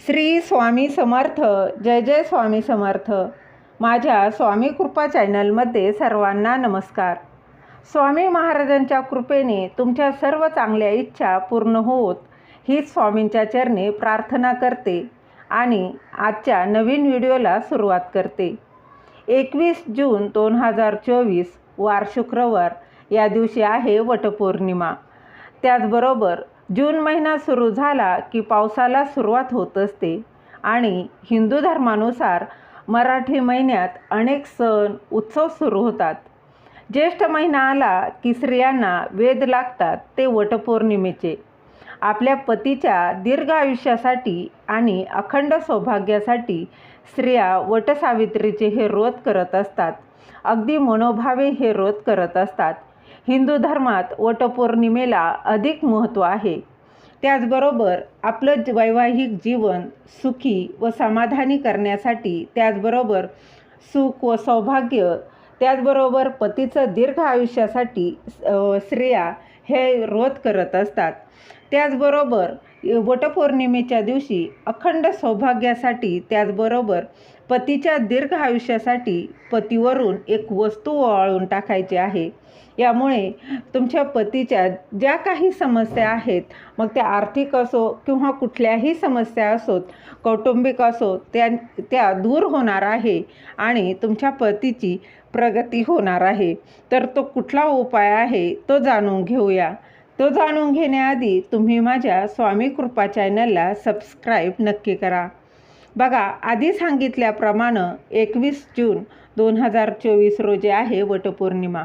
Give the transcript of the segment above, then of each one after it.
श्री स्वामी समर्थ जय जय स्वामी समर्थ. माझ्या स्वामी कृपा चॅनलमध्ये सर्वांना नमस्कार. स्वामी महाराजांच्या कृपेने तुमच्या सर्व चांगल्या इच्छा पूर्ण होत हीच स्वामींच्या चरणी प्रार्थना करते आणि आजच्या नवीन व्हिडिओला सुरुवात करते. एकवीस जून दोन हजार चोवीस वार शुक्रवार या दिवशी आहे वटपौर्णिमा. त्याचबरोबर जून महिना सुरू झाला की पावसाला सुरुवात होत असते. आणि हिंदू धर्मानुसार मराठी महिन्यात अनेक सण उत्सव सुरू होतात. ज्येष्ठ महिना आला की स्त्रियांना वेद लागतात ते वटपौर्णिमेचे. आपल्या पतीच्या दीर्घ आयुष्यासाठी आणि अखंड सौभाग्यासाठी स्त्रिया वटसावित्रीचे हे व्रत करत असतात. अगदी मनोभावे हे व्रत करत असतात. हिंदू धर्मात वटपौर्णिमेला अधिक महत्त्व आहे. त्याचबरोबर आपलं वैवाहिक जीवन सुखी व समाधानी करण्यासाठी त्याचबरोबर सुख व सौभाग्य त्याचबरोबर पतीचं दीर्घ आयुष्यासाठी स्त्रिया हे व्रत करत असतात. त्याचबरोबर वटपौर्णिमेच्या दिवशी अखंड सौभाग्यासाठी त्याचबरोबर पतीच्या दीर्घ आयुष्यासाठी पतीवरून एक वस्तू ओवाळून टाकायची आहे. यामुळे तुमच्या पतीच्या ज्या काही समस्या आहेत मग त्या आर्थिक असो किंवा कुठल्याही समस्या असोत कौटुंबिक असो त्या त्या दूर होणार आहे आणि तुमच्या पतीची प्रगती होणार आहे. तर तो कुठला उपाय आहे तो जाणून घेऊया. तो जाणून घेण्याआधी तुम्ही माझ्या स्वामी कृपा चॅनलला सबस्क्राईब नक्की करा. बघा आधी सांगितल्याप्रमाणे एकवीस जून दोन हजार चोवीस रोजी आहे वटपौर्णिमा.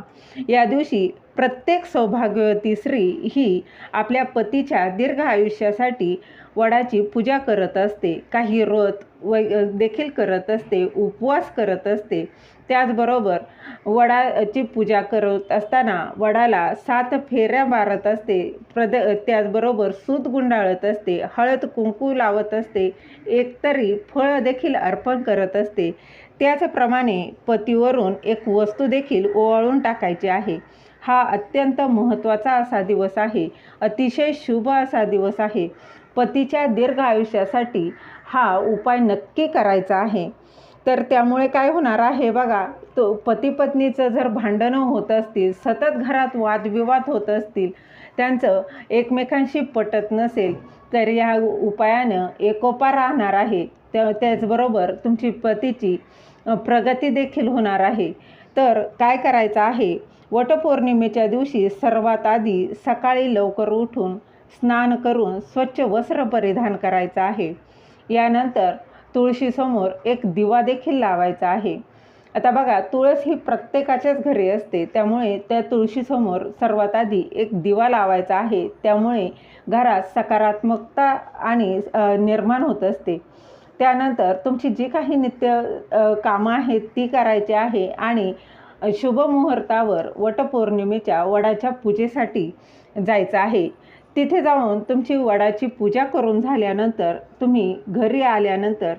या दिवशी प्रत्येक सौभाग्यवती स्त्री ही आपल्या पतीच्या दीर्घ आयुष्यासाठी वडाची पूजा करत असते. काही व्रत व देखील करत असते उपवास करत असते. त्याचबरोबर वडाची पूजा करत असताना वडाला सात फेऱ्या मारत असते. प्रद त्याचबरोबर सूत गुंडाळत असते हळद कुंकू लावत असते. एकतरी फळ देखील अर्पण करत असते. त्याचप्रमाणे पतीवरून एक वस्तू देखील ओवाळून टाकायची आहे. हा अत्यंत महत्त्वाचा असा दिवस आहे. अतिशय शुभ असा दिवस आहे. पतीच्या दीर्घ आयुष्यासाठी हा उपाय नक्की करायचा आहे. तर त्यामुळे काय होणार आहे बघा तो पती पत्नीचं जर भांडणं होत असतील सतत घरात वादविवाद होत असतील त्यांचं एकमेकांशी पटत नसेल तर या उपायानं एकोपा राहणार आहे. त्या त्याचबरोबर तुमची पतीची प्रगती देखील होणार आहे. तर काय करायचं आहे? वटपौर्णिमेच्या दिवशी सर्वात आधी सकाळी लवकर उठून स्नान करून स्वच्छ वस्त्र परिधान करायचं आहे. यानंतर तुळशीसमोर एक दिवा देखील लावायचा आहे. आता बघा तुळस ही प्रत्येकाच्याच घरी असते. त्यामुळे त्या तुळशीसमोर सर्वात आधी एक दिवा लावायचा आहे. त्यामुळे घरात सकारात्मकता आणि निर्माण होत असते. त्यानंतर तुमची जी काही नित्य कामं आहेत ती करायची आहे आणि शुभ मुहूर्तावर वटपौर्णिमेच्या वडाच्या पूजेसाठी जायचं आहे. तिथे जाऊन तुमची वडाची पूजा करून झाल्यानंतर तुम्ही घरी आल्यानंतर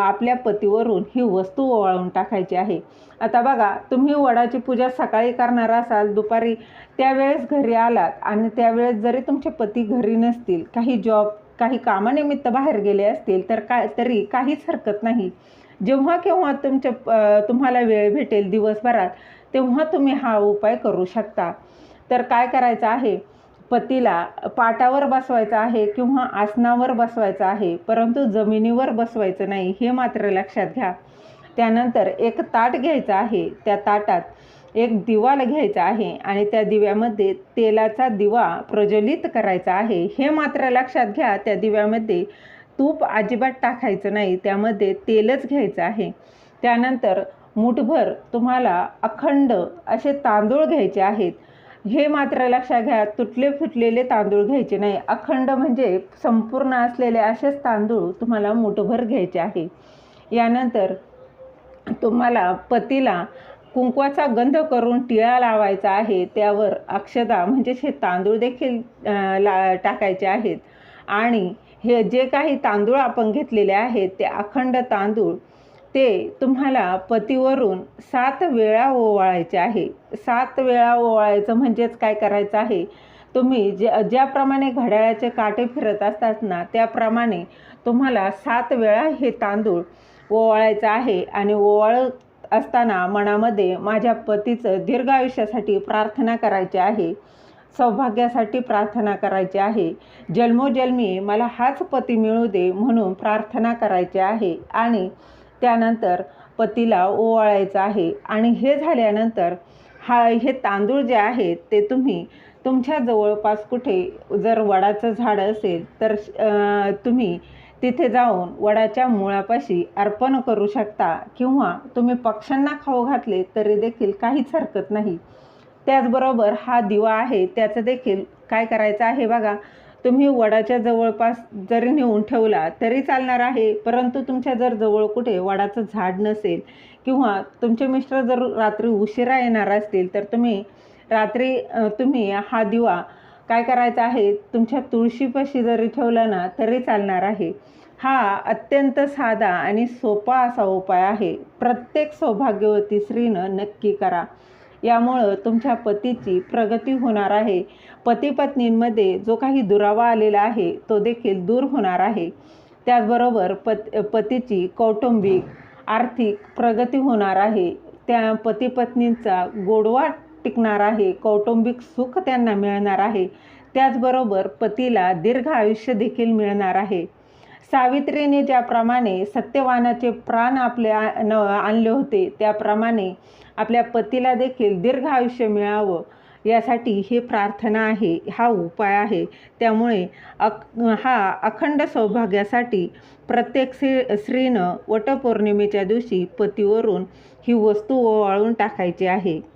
आपल्या पतीवरून ही वस्तू ओवाळून टाकायची आहे. आता बघा तुम्ही वडाची पूजा सकाळी करणार असाल दुपारी त्यावेळेस घरी आलात आणि त्यावेळेस जरी तुमचे पती घरी नसतील काही जॉब काही कामानिमित्त बाहेर गेले असतील तर काय तरी काहीच हरकत नाही. जेव्हा केव्हा तुमच्या तुम्हाला वेळ भेटेल दिवसभरात तेव्हा तुम्ही हा उपाय करू शकता. तर काय करायचं आहे? पतीला पाटावर बसवायचं आहे किंवा आसनावर बसवायचं आहे परंतु जमिनीवर बसवायचं नाही हे मात्र लक्षात घ्या. त्यानंतर एक ताट घ्यायचं आहे. त्या ताटात एक दिवा घ्यायचा आहे आणि त्या दिव्यामध्ये तेलाचा दिवा प्रज्वलित करायचा आहे. हे मात्र लक्षात घ्या त्या दिव्यामध्ये तूप अजिबात टाकायचं नाही. त्यामध्ये तेलच घ्यायचं आहे. त्यानंतर मुठभर तुम्हाला अखंड असे तांदूळ घ्यायचे आहेत. हे मात्र लक्षात घ्या तुटले फुटलेले तांदूळ घ्यायचे नाही. अखंड म्हणजे संपूर्ण असलेले असेच तांदूळ तुम्हाला मुठभर घ्यायचे आहे. यानंतर तुम्हाला पतीला कुंकवाचा गंध करून टिळा लावायचा आहे त्यावर अक्षदा म्हणजेच हे तांदूळ देखील ला टाकायचे आहेत. आणि हे जे काही तांदूळ आपण घेतलेले आहेत ते अखंड तांदूळ ते तुम्हाला पतीवरून सात वेळा ओवाळायचे आहे. सात वेळा ओवाळायचं म्हणजेच काय करायचं आहे? तुम्ही जे ज्याप्रमाणे घड्याळाचे काटे फिरत असतात ना त्याप्रमाणे तुम्हाला सात वेळा हे तांदूळ ओवाळायचं आहे. आणि ओवाळत असताना मनामध्ये माझ्या पतीचं दीर्घ आयुष्यासाठी प्रार्थना करायची आहे सौभाग्यासाठी प्रार्थना करायची आहे. जन्मोजन्मी मला हाच पती मिळू दे म्हणून प्रार्थना करायची आहे आणि त्यानंतर पतीला ओवाळायचं आहे आणि हे झाल्यानंतर हा हे तांदूळ जे आहेत ते तुम्ही तुमच्या जवळपास कुठे जर वडाचं झाड असेल तर तुम्ही तिथे जाऊन वडाच्या मुळापाशी अर्पण करू शकता किंवा तुम्ही पक्ष्यांना खाऊ घातले तरी देखील काहीच हरकत नाही. त्याचबरोबर हा दिवा आहे त्याचं देखील काय करायचं आहे बघा. तुम्ही वडाच्या जवळपास जरी नेऊन ठेवला तरी चालणार आहे परंतु तुमच्या जर जवळ कुठे वडाचं झाड नसेल किंवा तुमचे मिस्टर जर रात्री उशिरा येणार असतील तर तुम्ही रात्री तुम्ही हा दिवा काय करायचं आहे? तुमच्या तुळशीपाशी जरी ठेवला ना तरी चालणार आहे. हा अत्यंत साधा आणि सोपा असा उपाय आहे. प्रत्येक सौभाग्यवती स्त्रीनं नक्की करा. यामुळं तुमच्या पतीची प्रगती होणार आहे. पती पत्नींमध्ये जो काही दुरावा आलेला आहे तो देखील दूर होणार आहे. त्याचबरोबर पत पतीची कौटुंबिक आर्थिक प्रगती होणार आहे. त्या पती पत्नींचा गोडवा टिकणार आहे कौटुंबिक सुख त्यांना मिळणार आहे. त्याचबरोबर पतीला दीर्घ आयुष्य देखील मिळणार आहे. सावित्रीने ज्याप्रमाणे सत्यवानाचे प्राण आपले आ- न आणले होते त्याप्रमाणे आपल्या पतीला देखील दीर्घ आयुष्य मिळावं यासाठी हे प्रार्थना आहे हा उपाय आहे. त्यामुळे अक हा अखंड सौभाग्यासाठी प्रत्येक स्त्री स्त्रीनं वटपौर्णिमेच्या दिवशी पतीवरून ही वस्तू ओवाळून टाकायची आहे.